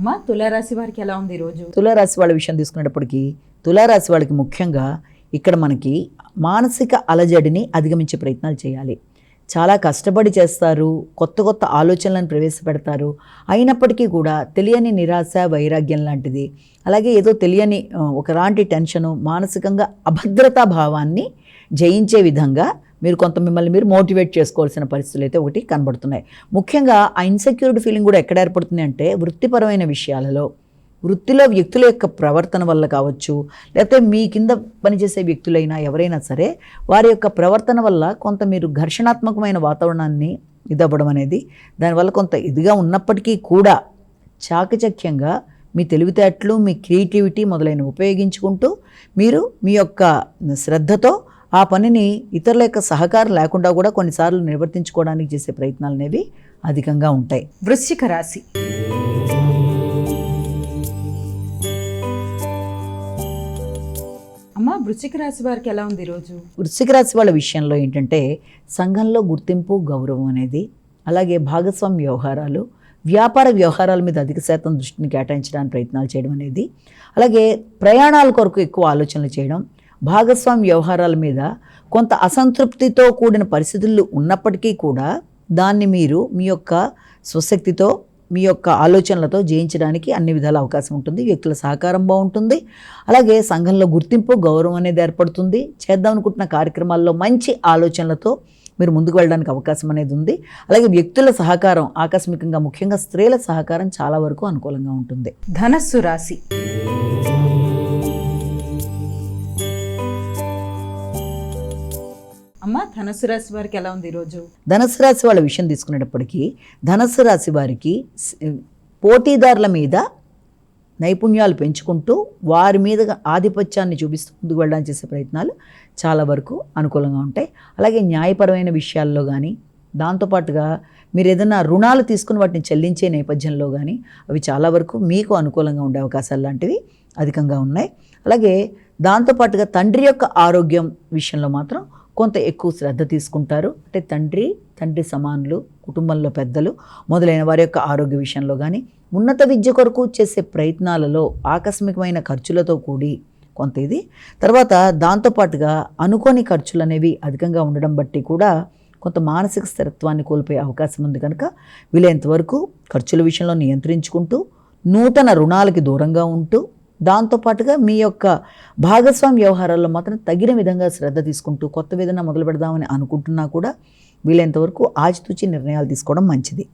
అమ్మ తులారాశి వారికి ఎలా ఉంది ఈరోజు తులారాశి వాళ్ళ విషయం తీసుకునేటప్పటికి తులారాశి వాళ్ళకి ముఖ్యంగా ఇక్కడ మనకి మానసిక అలజడిని అధిగమించే ప్రయత్నాలు చేయాలి. చాలా కష్టపడి చేస్తారు కొత్త కొత్త ఆలోచనలను ప్రవేశపెడతారు. అయినప్పటికీ కూడా తెలియని నిరాశ వైరాగ్యం లాంటిది అలాగే ఏదో తెలియని ఒకలాంటి టెన్షను మానసికంగా అభద్రతా భావాన్ని జయించే విధంగా మీరు కొంత మిమ్మల్ని మీరు మోటివేట్ చేసుకోవాల్సిన పరిస్థితులు అయితే ఒకటి కనబడుతున్నాయి. ముఖ్యంగా ఆ ఇన్సెక్యూరిటీ ఫీలింగ్ కూడా ఎక్కడ ఏర్పడుతుంది అంటే వృత్తిపరమైన విషయాలలో వృత్తిలో వ్యక్తుల యొక్క ప్రవర్తన వల్ల కావచ్చు లేకపోతే మీ కింద పనిచేసే వ్యక్తులైనా ఎవరైనా సరే వారి యొక్క ప్రవర్తన వల్ల కొంత మీరు ఘర్షణాత్మకమైన వాతావరణాన్ని ఇదవ్వడం అనేది దానివల్ల కొంత ఇదిగా ఉన్నప్పటికీ కూడా చాకచక్యంగా మీ తెలివితేటలు మీ క్రియేటివిటీ మొదలైన ఉపయోగించుకుంటూ మీరు మీ యొక్క శ్రద్ధతో ఆ పనిని ఇతరుల యొక్క సహకారం లేకుండా కూడా కొన్నిసార్లు నిర్వర్తించుకోవడానికి చేసే ప్రయత్నాలు అనేవి అధికంగా ఉంటాయి. వృశ్చిక రాశి. అమ్మ వృశ్చిక రాశి వారికి ఎలా ఉంది ఈరోజు వృశ్చిక రాశి వాళ్ళ విషయంలో ఏంటంటే సంఘంలో గుర్తింపు గౌరవం అనేది అలాగే భాగస్వామ్య వ్యవహారాలు వ్యాపార వ్యవహారాల మీద అధిక శాతం దృష్టిని కేటాయించడానికి ప్రయత్నాలు చేయడం అనేది అలాగే ప్రయాణాల కొరకు ఎక్కువ ఆలోచనలు చేయడం భాగస్వామ్య వ్యవహారాల మీద కొంత అసంతృప్తితో కూడిన పరిస్థితులు ఉన్నప్పటికీ కూడా దాన్ని మీరు మీ యొక్క స్వశక్తితో మీ యొక్క ఆలోచనలతో జయించడానికి అన్ని విధాల అవకాశం ఉంటుంది. వ్యక్తుల సహకారం బాగుంటుంది. అలాగే సంఘంలో గుర్తింపు గౌరవం అనేది ఏర్పడుతుంది. చేద్దాం అనుకుంటున్న కార్యక్రమాల్లో మంచి ఆలోచనలతో మీరు ముందుకు వెళ్ళడానికి అవకాశం అనేది ఉంది. అలాగే వ్యక్తుల సహకారం ఆకస్మికంగా ముఖ్యంగా స్త్రీల సహకారం చాలా వరకు అనుకూలంగా ఉంటుంది. ధనస్సు రాశి. అమ్మ రాశి వారికి ఎలా ఉంది ఈరోజు? ధనుసు రాశి వాళ్ళ విషయం తీసుకునేటప్పటికీ ధనుసు రాశి వారికి పోటీదారుల మీద నైపుణ్యాలు పెంచుకుంటూ వారి మీద ఆధిపత్యాన్ని చూపిస్తూ ముందుకు వెళ్ళడానికి చేసే ప్రయత్నాలు చాలా వరకు అనుకూలంగా ఉంటాయి. అలాగే న్యాయపరమైన విషయాల్లో కానీ దాంతోపాటుగా మీరు ఏదైనా రుణాలు తీసుకుని వాటిని చెల్లించే నేపథ్యంలో కానీ అవి చాలా వరకు మీకు అనుకూలంగా ఉండే అవకాశాలు లాంటివి అధికంగా ఉన్నాయి. అలాగే దాంతోపాటుగా తండ్రి యొక్క ఆరోగ్యం విషయంలో మాత్రం కొంత ఎక్కువ శ్రద్ధ తీసుకుంటారు. అంటే తండ్రి తండ్రి సమానులు కుటుంబంలో పెద్దలు మొదలైన వారి యొక్క ఆరోగ్య విషయంలో కానీ ఉన్నత విద్య కొరకు చేసే ప్రయత్నాలలో ఆకస్మికమైన ఖర్చులతో కూడి కొంత ఇది. తర్వాత దాంతోపాటుగా అనుకోని ఖర్చులు అనేవి అధికంగా ఉండడం బట్టి కూడా కొంత మానసిక స్థిరత్వాన్ని కోల్పోయే అవకాశం ఉంది కనుక వీలైనంత వరకు ఖర్చుల విషయంలో నియంత్రించుకుంటూ నూతన రుణాలకి దూరంగా ఉంటూ దాంతోపాటుగా మీ యొక్క భాగస్వామ్య వ్యవహారాల్లో మాత్రం తగిన విధంగా శ్రద్ధ తీసుకుంటూ కొత్త విధంగా మొదలు పెడదామని అనుకుంటున్నా కూడా వీలైనంతవరకు ఆచితూచి నిర్ణయాలు తీసుకోవడం మంచిది.